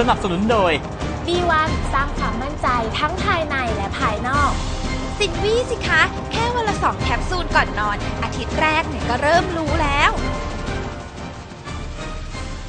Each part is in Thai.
สนับสนุนโดย B1 สร้างความมั่นใจทั้งภายในและภายนอก สินวี่สิคะ แค่วันละสองแคปซูลก่อนนอน อาทิตย์แรกเนี่ยก็เริ่มรู้แล้ว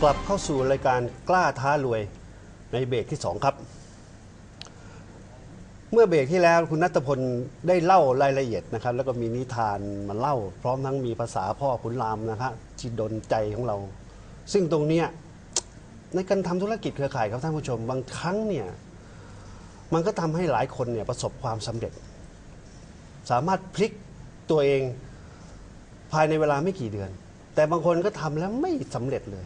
กลับเข้าสู่รายการกล้าท้ารวยในเบรกที่ 2 ครับ เมื่อเบรกที่แล้วคุณนัทพลได้เล่ารายละเอียดนะครับ แล้วก็มีนิทานมาเล่า พร้อมทั้งมีภาษาพ่อขุนรามนะครับที่ดนใจของเรา ซึ่งตรงเนี้ย ในการทำธุรกิจเครือข่ายครับท่านผู้ชม บางครั้งเนี่ยมันก็ทำให้หลายคนเนี่ยประสบความสำเร็จ สามารถพลิกตัวเองภายในเวลาไม่กี่เดือน แต่บางคนก็ทำแล้วไม่สำเร็จเลย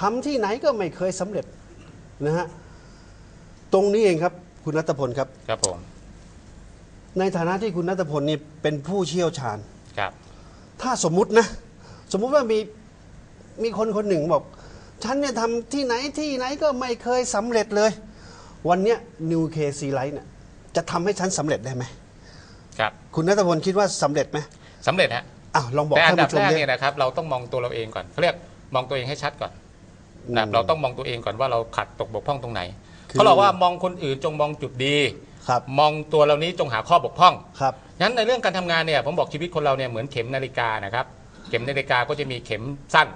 ทำที่ไหนก็ไม่เคยสำเร็จนะฮะตรงนี้เองครับคุณนัทพลครับครับผมในฐานะที่คุณนัทพลนี่เป็นผู้เชี่ยวชาญครับ ถ้าสมมุตินะ สมมุติว่ามีมีคนคนหนึ่งบอก ฉันเนี่ยทำที่ไหนที่ไหนก็ไม่เคยสำเร็จเลย วันเนี้ยนิวเคซีไลท์เนี่ยจะทำให้ฉันสำเร็จได้ไหมครับคุณนัทพลคิดว่าสำเร็จไหมสำเร็จฮะอ้าวลองบอกแต่อัท่านนดับผู้ชมแรกดิเนี่ยนะครับเราต้องมองตัวเราเองก่อนเขาเรียกมองตัวเองให้ชัดก่อนอืมนะครับเราต้องมองตัวเองก่อนว่าเราขัดตกบกพร่องตรงไหนคือเขาบอกว่ามองคนอื่นจงมองจุดดี ครับมองตัวเรานี้จงหาข้อบกพร่อง ครับ งั้นในเรื่องการทำงานเนี่ยผมบอกชีวิตคนเราเนี่ยเหมือนเข็มนาฬิกานะครับ เข็มนาฬิกาก็จะมีเข็มสั้น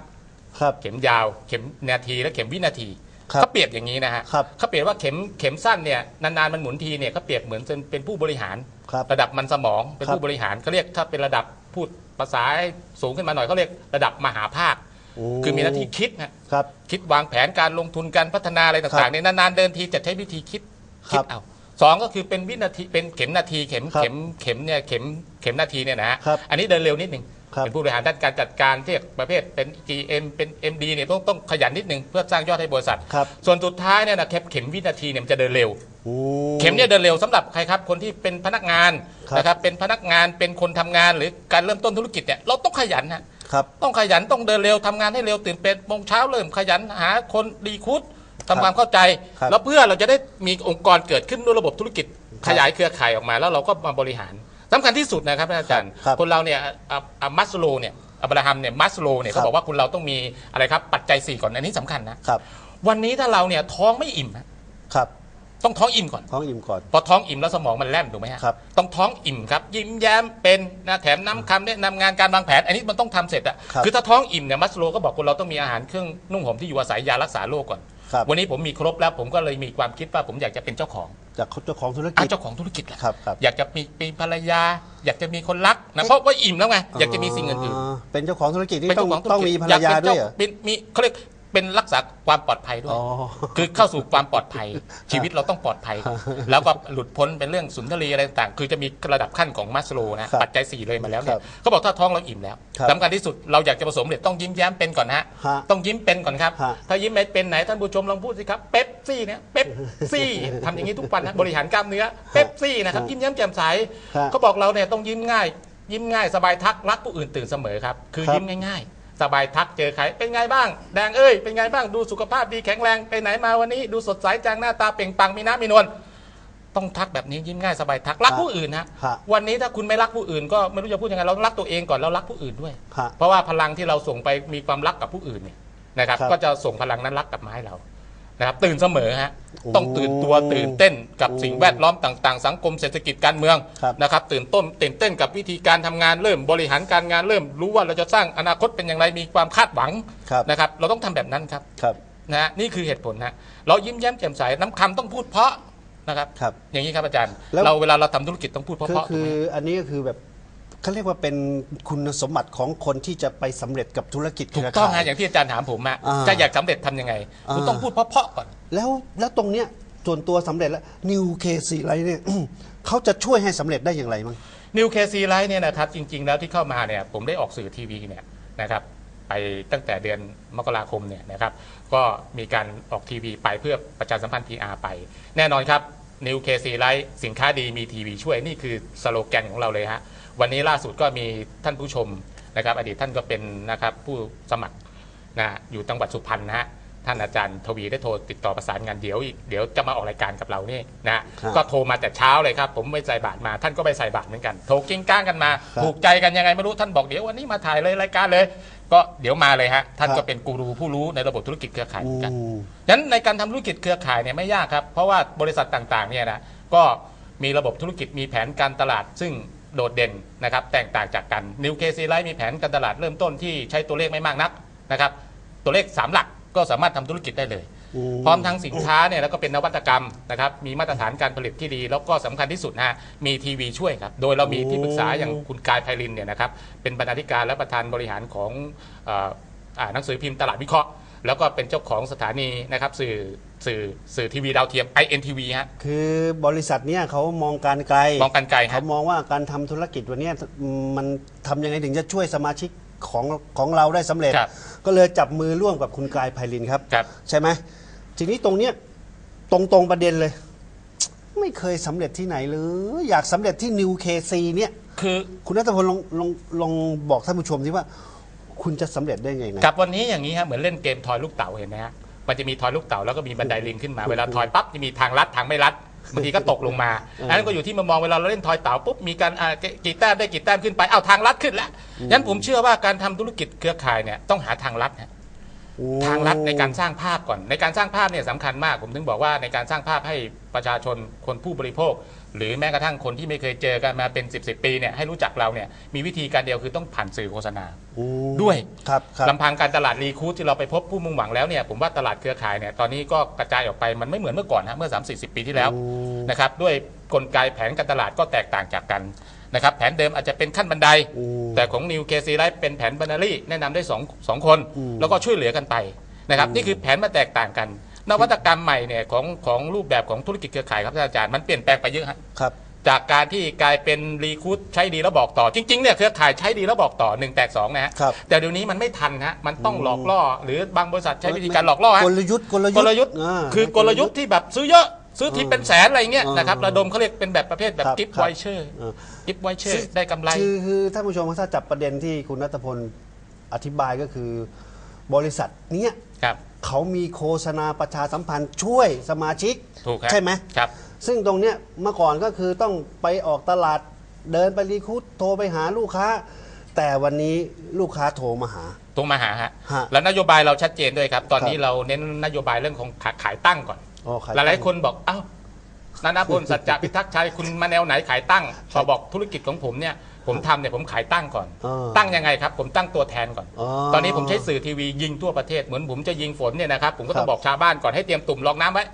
ครับ เข็มยาวเข็มนาทีและเข็มวินาทีครับเขาเปรียบอย่างนี้นะฮะครับเขาเปรียบว่าเข็มเข็มสั้นเนี่ยนานๆมันหมุนทีเนี่ยเขาเปรียบเหมือนเป็นเป็นผู้บริหาร ครับระดับมันสมองเป็นครับ ผู้บริหารเขาเรียกถ้าเป็นระดับพูดภาษาให้สูงขึ้นมาหน่อยเขาเรียกระดับมหาภาคโอ้คือมีหน้าที่คิดนะ ครับ คิดวางแผนการลงทุนการพัฒนาอะไรครัต่างบๆเนี่ยนานๆเดินทีจะใช้วิธีคิดครัคิบดเอาสองก็คือเป็นวินาทีเป็นเข็มนาทีเข็มครับเข็มเข็มเนี่ยเข็มเข็มนาทีเนี่ยนะฮะครับอันนี้เดินเร็วนิดนึง ครับ เป็นผู้บริหารด้านการจัดการที่ประเภทเป็น GM เป็น MD เนี่ยต้องต้องขยันนิดนึงเพื่อสร้างยอดให้บริษัท ครับ ส่วนสุดท้ายเนี่ยนะเข็มเข็มวินาทีเนี่ยมันจะเดินเร็ว โอ้ เข็มเนี่ยเดินเร็วสำหรับใครครับคนที่เป็นพนักงานครับ นะครับเป็นพนักงานเป็นคนทำงานหรือการเริ่มต้นธุรกิจเนี่ยเราต้องขยันฮะ ครับ ต้องขยันต้องเดินเร็วทำงานให้เร็วตื่นเป็นโมงเช้าเริ่มขยันหาคนดีคุดทำความเข้าใจ ครับแล้วเพื่อเราจะได้มีองค์กรเกิดขึ้นด้วยระบบธุรกิจ ขยายเครือข่ายออกมาแล้วเราก็มาบริหาร สำคัญที่สุดนะครับท่านอาจารย์ ครับคนเราเนี่ยอะอะมัสโลเนี่ยอับราฮัมเนี่ยมัสโลเนี่ยครัเขาบบอกว่าคุณเราต้องมีอะไรครับปัจจัยสี่ก่อนอันนี้สำคัญนะ ครับวันนี้ถ้าเราเนี่ยท้องไม่อิ่มฮะครับต้องท้องอิ่มก่อน ท้องอิ่มก่อน พอท้องอิ่มแล้วสมองมันแล่นถูกไหมฮะครับต้องท้องอิ่มครับ ยิ้มแย้มเป็นนะแถมน้ำคำแนะนำงานการวางแผน อันนี้มันต้องทำเสร็จอะครับคือถ้าท้องอิ่มเนี่ยมัสโลก็บอกคนเราต้องมีอาหารเครื่องนุ่งห่มที่อยู่อาศัยยารักษาโรคก่อน ครับ วันนี้ผมมีครบแล้วผมก็เลยมีความคิดว่าผมอยากจะเป็นเจ้าของจากเจ้าของธุรกิอะจเจ้าของธุรกิจแหละครับครับ อยากจะมีมีภรรยา อยากจะมีคนรักนะเพราะว่าอิ่มแล้วไงอยากจะมีสิ่งอื่นเป็นเจ้าของธุรกิจๆนี่เป็นต้องเจ้าของธุรต้องกิจมีภรรยาอด้วยกเหรอ เป็นมีเขาเรียก เป็นรักษาความปลอดภัยด้วย อ๋อ คือเข้าสู่ความปลอดภัย ชีวิตเราต้องปลอดภัย แล้วก็หลุดพ้นเป็นเรื่องสุนทรีอะไรต่างๆ คือจะมีระดับขั้นของมัสโลนะ ครับปัจจัยสี่เลยมาแล้วเนี่ครัยบเขาบอกถ้าท้องเราอิ่มแล้วครับสำคัญที่สุดเราอยากจะผสมเร็จต้องยิ้มแย้มเป็นก่อนนะฮะ ฮะต้องยิ้มเป็นก่อนครับ ฮะ ถ้ายิ้มไม่เป็นไหนท่านผู้ชมลองพูดสิครับ เป๊ปซี่เนี่ยเป๊ปซี่ทำอย่างนี้ทุกวันนะบริหารกล้ามเนื้อเป๊ปซี่นะครับยิ้มแย้มแจ่มใสฮะเขาบอกเราเนี่ยต้องยิ้มง่าย ยิ้มง่ายสบายทักรักผู้อื่นตื่นเสมอครับ คือครับ ยิ้มง่าย ๆ สบายทักเจอใครเป็นไงบ้าง แดงเอ้ยเป็นไงบ้างดูสุขภาพดีแข็งแรงไปไหนมาวันนี้ดูสดใสจังหน้าตาเปล่งปลังมีน้ำมีนวลต้องทักแบบนี้ยิ้มง่ายสบายทักรักฮะผู้อื่นฮะฮะวันนี้ถ้าคุณไม่รักผู้อื่น ก็ไม่รู้จะพูดยังไงเราต้องรักตัวเองก่อนแล้วรักผู้อื่นด้วย ฮะเพราะว่าพลังที่เราส่งไปมีความรักกับผู้อื่นเนี่ยนะครับครับ ก็จะส่งพลังนั้นรักกลับมาให้เรา นะครับตื่นเสมอฮะโอ้ต้องตื่นตัวตื่นเต้นกับโอ้สิ่งแวดล้อมต่างๆ สังคมเศรษฐกิจการเมืองครับนะครับตื่นต้นตื่นเต้นกับวิธีการทำงานเริ่มบริหารการงานเริ่ม รู้ว่าเราจะสร้างอนาคตเป็นอย่างไรมีความคาดหวังครับ นะครับเราต้องทำแบบนั้นครับ ครับ นะฮะนี่คือเหตุผลนะเรายิ้มแย้มแจ่มใสน้ำคำต้องพูดเพราะนะครับ ครับอย่างนี้ครับอาจารย์ แล้ว เราเวลาเราทำธุรกิจต้องพูดเพคือราะๆถูคืกอไหมอันนี้ก็คือแบบ เขาเรียกว่าเป็นคุณสมบัติของคนที่จะไปสำเร็จกับธุรกิจถูกเครือต้องข่าฮะอย่างที่อาจารย์ถามผมอะอ่าจะอยากสำเร็จทำยังไงคุณอ่า ต้องพูดเพราะๆก่อน แล้วแล้วตรงเนี้ยส่วนตัวสำเร็จแล้วนิวเคซีไรเนี่ย เขาจะช่วยให้สำเร็จได้อย่างไรมั้ง นิวเคซีไลท์เนี่ยนะครับจริง ๆ แล้วที่เข้ามาเนี่ยผมได้ออกสื่อทีวีเนี่ยนะครับไปตั้งแต่เดือนมกราคมเนี่ยนะครับก็มีการออกทีวีไปเพื่อประชาสัมพันธ์ PR ไป แน่นอนครับนิวเคซีไลท์สินค้าดีมีทีวีช่วยนี่คือสโลแกนของเราเลยฮะ วันนี้ล่าสุดก็มีท่านผู้ชมนะครับ อดีตท่านก็เป็นนะครับผู้สมัครนะอยู่จังหวัดสุพรรณนะฮะท่านอาจารย์ทวีได้โทรติดต่อประสานงานเดี๋ยวอีกเดี๋ยวจะมาออกรายการกับเรานี่นะฮะครับก็โทรมาแต่เช้าเลยครับ ผมไม่ใส่บาตรมาท่านก็ไปใส่บาตรเหมือนกัน โทรกิ้งก้างกันมาครับถูกใจกันยังไงไม่รู้ท่านบอกเดี๋ยววันนี้มาถ่ายเลยรายการเลย ก็เดี๋ยวมาเลยฮะท่านครับก็เป็นกูรูผู้รู้ในระบบธุรกิจเครือข่ายเหมือนกันอืมฉะนั้นในการทำธุรกิจเครือข่ายเนี่ยไม่ยากครับเพราะว่าบริษัทต่างๆเนี่ยนะก็มีระบบธุรกิจมีแผนการตลาด ซึ่ง โดดเด่นนะครับแตกต่างจากกันนิวเคซีไลท์มีแผนการตลาดเริ่มต้นที่ใช้ตัวเลขไม่มากนักนะครับตัวเลข 3 หลักก็สามารถทำธุรกิจได้เลยอืมพร้อมทั้งสินค้าเนี่ยแล้วก็เป็นนวัตกรรมนะครับมีมาตรฐานการผลิตที่ดี แล้วก็สำคัญที่สุดนะฮะมีทีวีช่วยครับ โดยเรามีที่ปรึกษาอย่างคุณกายไพรินเนี่ยนะครับเป็นบรรณาธิการและประธานบริหารของเอ่ออ่าหนังสือพิมพ์ตลาดวิเคราะห์ แล้วก็เป็นเจ้าของสถานีนะครับสื่อ สื่อสื่อทีวีดาวเทียม INTV ฮะ คือบริษัทเนี้ยเขามองการไกลมองกันไกลฮะเขามองว่าการทำธุรกิจวันเนี้ยมันทำยังไงถึงจะช่วยสมาชิกของของเราได้สำเร็จ ครับก็เลยจับมือร่วมกับคุณกายไพลินครับ ครับ ใช่ไหมทีนี้ตรงเนี้ยตรงตรงๆประเด็นเลย ไม่เคยสำเร็จที่ไหนเลยอยากสำเร็จที่นิวเคซีเนี่ย คือ คุณนัทพลลองลองลองบอกท่านผู้ชมสิว่า คุณจะสำเร็จได้ไงนะ กับวันนี้อย่างนี้ฮะเหมือนเล่นเกมทอยลูกเต๋าเห็นไหมฮะ มันจะมีทอยลูกเต๋าแล้วก็มีบันไดลิงขึ้นมาเวลาทอยปั๊บจะมีทางลัดทางไม่ลัดบางทีก็ตกลงมาอันนั้นก็อยู่ที่มามองเวลาเราเล่นทอยเต๋าปุ๊บมีการอ่ากี่แต้มได้กี่แต้มขึ้นไปเอาทางลัดขึ้นแล้วงั้นผมเชื่อว่าการทำธุรกิจเครือข่ายเนี่ยต้องหาทางลัดฮะโอ้ทางลัดในการสร้างภาพก่อน ในการสร้างภาพเนี่ยสำคัญมาก ผมถึงบอกว่าในการสร้างภาพให้ประชาชนคนผู้บริโภค หรือแม้กระทั่งคนที่ไม่เคยเจอกันมาเป็น 10บสปีเนี่ยให้รู้จักเราเนี่ยมีวิธีการเดียวคือต้องผ่านสื่อโฆษณาอืมด้วยครับครับ ลำพังการตลาดรีคูดที่เราไปพบผู้มุ่งหวังแล้วเนี่ยผมว่าตลาดเครือข่ายเนี่ยตอนนี้ก็กระจายออกไปมันไม่เหมือนเมื่อก่อนฮะเมื่อ 3 4 0 ปีที่แล้วอืมนะครับด้วยกลไกแผนการตลาดก็แตกต่างจากกันนะครับแผนเดิมอาจจะเป็นขั้นบันไดอืมแต่ของนิวเคซีไลฟ์เป็นแผนบันนารีแนะนำได้สองสองคน อืมแล้วก็ช่วยเหลือกันไปนะครับนี่คือแผนมาแตกต่างกัน นวัตกรรมใหม่เนี่ยของของรูปแบบของธุรกิจเครือข่ายครับท่านอาจารย์มันเปลี่ยนแปลงไปเยอะฮะครับจากการที่กลายเป็นรีคูดใช้ดีแล้วบอกต่อจริงๆเนี่ยเครือข่ายใช้ดีแล้วบอกต่อ1แตก2นะฮะครับแต่เดี๋ยวนี้มันไม่ทันฮะมันต้องหลอกล่อ หรือบางบริษัทใช้วิธีการหลอกล่อฮะกลยุทธ์กลยุทธ์กลยุทธ์าคือกลยุทธ์ที่แบบซื้อเยอะซื้อทีเป็นแสนอะไรเงี้ยอ่านนะครับระดมเขาเรียกเป็นแบบประเภทแบบครับกิฟครับไวเชอร์อ่ากิฟไวเชอร์ได้กำไรคือคือท่านผู้ชมถ้าจับประเด็นที่คุณนัทพลอธิบายก็คือบริษัทเนี้ยครับ เขามีโฆษณาประชาสัมพันธ์ช่วยสมาชิก ถูกครับใช่ไหมครับ ซึ่งตรงเนี้ยเมื่อก่อนก็คือต้องไปออกตลาดเดินไปรีคูดโทรไปหาลูกค้า แต่วันนี้ลูกค้าโทรมาหา ตรงมาหาฮะฮะแล้วนโยบายเราชัดเจนด้วยครับ ตอนนี้ครับเราเน้นนโยบายเรื่องของขาขายตั้งก่อน อ๋อขายหลายๆคนบอกเอ้านานาพลสัจจะพิทักษ์ชัยคุณมาแนวไหนขายตั้งพอบอกธุรกิจของผมเนี่ย ผมทำเนี่ยผมขายตั้งก่อน อ่าตั้งยังไงครับ ผมตั้งตัวแทนก่อน อ๋อตอนนี้ผมใช้สื่อทีวียิงทั่วประเทศเหมือนผมจะยิงฝนเนี่ยนะครับผมก็ต้อครังบ บอกชาวบ้านก่อนให้เตรียมตุ่มรองน้ำไว้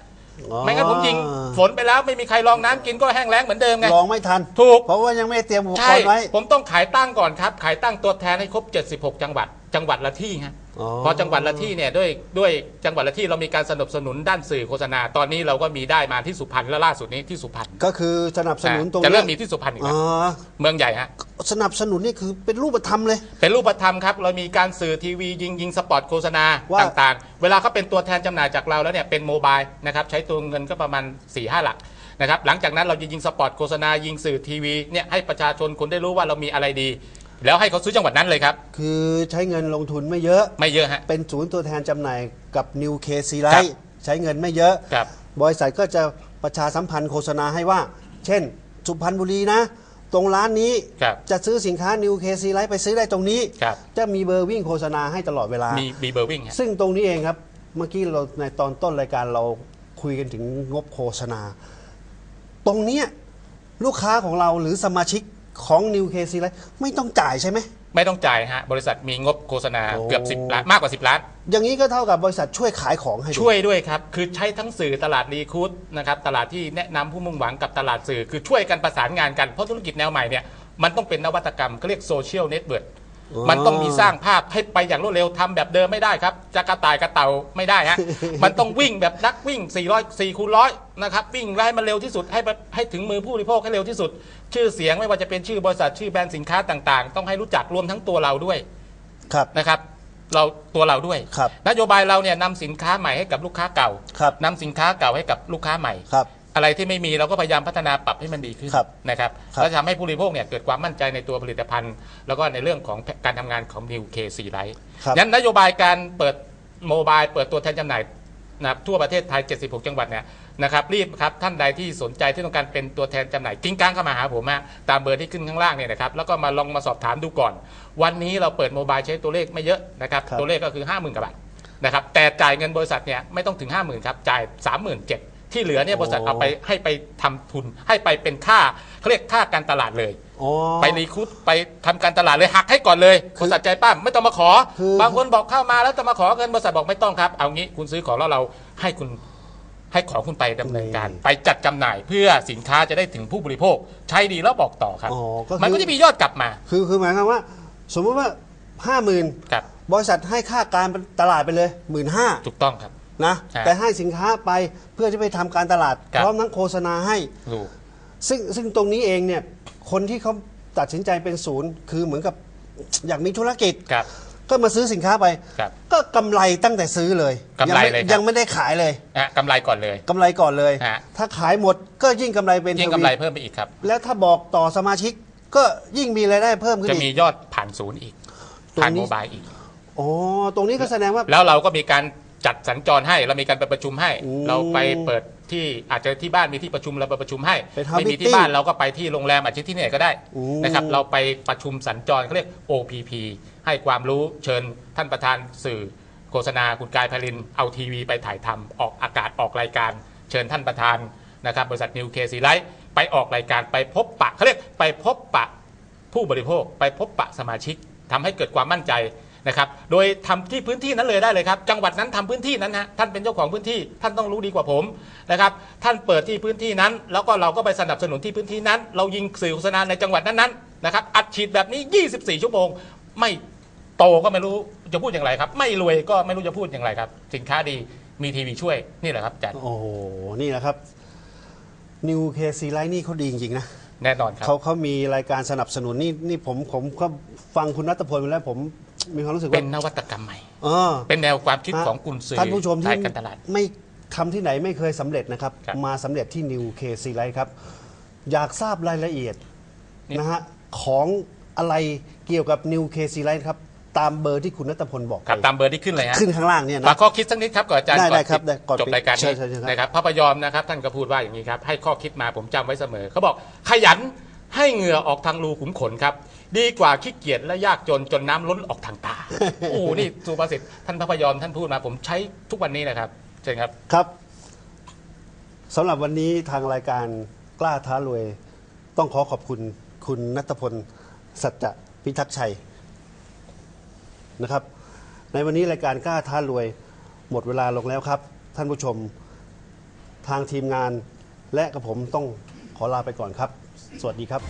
อ๋อไม่งั้นผมยิงฝนไปแล้วไม่มีใครรองน้ำกินก็แห้งแล้งเหมือนเดิมไง ลองไม่ทัน ถูก เพราะว่ายังไม่ได้เตรียมอุปกใช่รณ์ไว้ ผมต้องขายตั้งก่อนครับ ขายตั้งตัวแทนให้ครบ 76 จังหวัด จังหวัดละที่ฮะอ๋อ พอจังหวัดละที่เนี่ยด้วยด้วยจังหวัดละที่เรามีการสนับสนุนด้านสื่อโฆษณาตอนนี้เราก็มีได้มาที่สุพรรณและล่าสุดนี้ที่สุพรรณก็คือสนับสนุนตรงจะนี้เริ่มมีที่สุพรรณอีกอ๋แล้อวเมืองใหญ่ฮะสนับสนุนนี่คือเป็นรูปธรรมเลย เป็นรูปธรรมครับ เรามีการสื่อทีวียิงยิงสปอตโฆษณาว่าต่างๆ เวลาเขาเป็นตัวแทนจำหน่ายจากเราแล้วเนี่ยเป็นโมบายนะครับใช้ตัวเงินก็ประมาณ4ี่ห้าหลักนะครับหลังจากนั้นเราจะยิงสปอตโฆษณายิงสื่อทีวีเนี่ยให้ประชาชนคนได้รู้ว่าเรามีอะไรดี แล้วให้เขาซื้อจังหวัดนั้นเลยครับ คือใช้เงินลงทุนไม่เยอะ ไม่เยอะฮะ เป็นศูนย์ตัวแทนจำหน่ายกับนิวเคซีไลครับท์ใช้เงินไม่เยอะครับบริษัทก็จะประชาสัมพันธ์โฆษณาให้ว่า เช่น สุพรรณบุรีนะ ตรงร้านนี้ครับจะซื้อสินค้านิวเคซีไลท์ไปซื้อได้ตรงนี้ ครับ จะมีเบอร์วิ่งโฆษณาให้ตลอดเวลา มีมีเบอร์วิ่งฮะ ซึ่งตรงนี้เองครับเมื่อกี้เราในตอนต้นรายการเราคุยกันถึงงบโฆษณา ตรงเนี้ยลูกค้าของเราหรือสมาชิก ของ New KC ไลไม่ต้องจ่ายใช่ไหม ไม่ต้องจ่ายฮะ บริษัทมีงบโฆษณาโอ้ เกือบ 10ล้านมากกว่า 10 ล้าน อย่างนี้ก็เท่ากับบริษัทช่วยขายของให้ด้วยช่วยด้วยครับ คือใช้ทั้งสื่อตลาดรีคูดนะครับตลาดที่แนะนำผู้มุ่งหวังกับตลาดสื่อ คือช่วยกันประสานงานกัน เพราะธุรกิจแนวใหม่เนี่ยมันต้องเป็นนวัตกรรมเขาเรียกโซเชียลเน็ตเวิร์อ๋อ มันต้องมีสร้างภาพให้ไปอย่างรวดเร็วทำแบบเดิมไม่ได้ครับ จะกระต่ายกระเต่าไม่ได้ฮะ มันต้องวิ่งแบบนักวิ่ง 400 4คูณร้อยนะครับ วิ่งให้มันเร็วที่สุดให้ไปให้ถึงมือผู้บริโภคให้เร็วที่สุด ชื่อเสียงไม่ว่าจะเป็นชื่อบริษัทชื่อแบรนด์สินค้าต่างๆ ต้องให้รู้จักรวมทั้งตัวเราด้วยครับนะครับ เราตัวเราด้วยครับนโยบายเราเนี่ยนำสินค้าใหม่ให้กับลูกค้าเก่าครับนำสินค้าเก่าให้กับลูกค้าใหม่ครับ อะไรที่ไม่มีเราก็พยายามพัฒนาปรับให้มันดีขึ้นครับนะครับครับ แล้วทำให้ผู้บริโภคเนี่ยเกิดความมั่นใจในตัวผลิตภัณฑ์ แล้วก็ในเรื่องของการทำงานของ New KC Light ครับ นั้นนโยบายการเปิดโมบายเปิดตัวแทนจำหน่ายนะครับทั่วประเทศไทย 76 จังหวัดเนี่ยนะครับรีบครับท่านใดที่สนใจที่ต้องการเป็นตัวแทนจำหน่ายกิ้งก้างเข้ามาหาผมฮะตามเบอร์ที่ขึ้นข้างล่างเนี่ยนะครับแล้วก็มาลองมาสอบถามดูก่อน วันนี้เราเปิดโมบายใช้ตัวเลขไม่เยอะนะครับครับ ตัวเลขก็คือ 50,000กว่าบาทนะครับแต่จ่ายเงินบริษัทเนี่ยไม่ต้องถึง 50,000ครับจ่าย 37,000 ที่เหลือเนี่ยบริษัทเอาไปให้ไปทำทุน ให้ไปเป็นค่าเขาเรียกค่าการตลาดเลย อ๋อ ไปรีคูดไปทำการตลาดเลยหักให้ก่อนเลยบริษัทใจป้ามไม่ต้องมาขอ คือบางคนบอกเข้ามาแล้วจะมาขอเงินบริษัทบอกไม่ต้องครับ เอางี้คุณซื้อของแล้วเราให้คุณให้ของคุณไปดำเนินการไปจัดจำหน่ายเพื่อสินค้าจะได้ถึงผู้บริโภค ใช้ดีแล้วบอกต่อครับ อ๋อก็คือ มันก็จะมียอดกลับมาคือคือหมายความว่า สมมติว่าห้าหมื่นครับบริษัทให้ค่าการตลาดไปเลยหมื่นห้าถูกต้องครับ นะใช่แต่ให้สินค้าไปเพื่อจะไปทำการตลาด ครับ พร้อมทั้งโฆษณาให้ ถูก ซึ่งซึ่งตรงนี้เองเนี่ยคนที่เขาตัดสินใจเป็นศูนย์ คือเหมือนกับ อยากมีธุรกิจ ครับ ก็มาซื้อสินค้าไป ครับก็กำไรตั้งแต่ซื้อเลยกำไรงม่เลยครับ ยังไม่ได้ขายเลยอะกำไรก่อนเลย กำไรก่อนเลย ฮะ ถ้าขายหมดก็ยิ่งกำไรเป็นยิ่งทกำวีไรเพิ่มไปอีกครับ แล้วถ้าบอกต่อสมาชิกก็ยิ่งมีรายได้เพิ่มขึ้นจะอีมีก ยอดผ่านศูนย์อีก ตรงนี้ ผ่านโมบายอีก อ๋อตรงนี้ก็แสดงว่า แล้วเราก็มีการ จัดสัญจรให้เรามีการไปประชุมให้อืมเราไปเปิดที่อาจจะที่บ้านมีที่ประชุมเราไปประชุมให้ไปทำไม่มี meeting ที่บ้านเราก็ไปที่โรงแรมอาจจะที่ไหนก็ได้อืมนะครับเราไปประชุมสัญจรเขาเรียก OPP ให้ความรู้เชิญท่านประธานสื่อโฆษณาคุณกายพลินเอาทีวีไปถ่ายทำออกอากาศออกรายการ เชิญท่านประธานนะครับบริษัทนิวเคซีไลท์ไปออกรายการไปพบปะเขาเรียกไปพบปะ ผู้บริโภคไปพบปะสมาชิกทำให้เกิดความมั่นใจ นะครับโดยทำที่พื้นที่นั้นเลยได้เลยครับ จังหวัดนั้นทำพื้นที่นั้นฮะท่านเป็นเจ้าของพื้นที่ท่านต้องรู้ดีกว่าผมนะครับท่านเปิดที่พื้นที่นั้น แล้วก็เราก็ไปสนับสนุนที่พื้นที่นั้น เรายิงสื่อโฆษณาในจังหวัดนั้นๆนะครับอัดฉีดแบบนี้ 24 ชั่วโมง ไม่โตก็ไม่รู้จะพูดอย่างไรครับ ไม่รวยก็ไม่รู้จะพูดอย่างไรครับ สินค้าดีมีทีวีช่วยนี่แหละครับอาจัดโอ้โหนี่แหละครับ New KC Light นี่เขาดีจริงๆนะแน่นอนครับเขาเขามีรายการสนับสนุนนี่นี่ผมผมก็ฟังคุณนัทพลไปแล้วผม มีความรู้สึกเป็ว่านนวัตกรรมใหม่ เออ เป็นแนวความคิดของกุนซือท่านผู้ชมที่สายการตลาด ไม่ทำที่ไหนไม่เคยสำเร็จนะครับ ครับมาสำเร็จที่ New KC Light ครับ อยากทราบรายละเอียดนี่ นะฮะของอะไรเกี่ยวกับ New KC Light ครับ ตามเบอร์ที่คุณนัทพลบอกไปครับตามเบอร์ที่ขึ้นเลยฮะ ขึ้นข้างล่างเนี่ยฝานะกข้อคิดสักนิดครับก่อนอาจารย์ได้ก่อนได้ครับปิได้ก่อนจบรายการเชินี้ญเชิญเชิญครับ นะครับพระพยอมนะครับ ท่านก็พูดว่าอย่างนี้ครับ ให้ข้อคิดมาผมจำไว้เสมอเขาบอกขยันให้เหงื่อออกทางรูขุมขนครับดีกว่าขี้เกียจและยากจนจนน้ำล้นออกทางตา โอ้โหนี่สุภาษิตท่านพระพยอมท่านพูดมาผมใช้ทุกวันนี้นะครับเชิญครับ ครับสำหรับวันนี้ทางรายการกล้าท้ารวย ต้องขอขอบคุณคุณนัทพล สัจจะพิทักษ์ชัยนะครับ ในวันนี้รายการกล้าท้ารวย หมดเวลาลงแล้วครับ ท่านผู้ชมทางทีมงานและกับผมต้องขอลาไปก่อนครับ สวัสดีครับ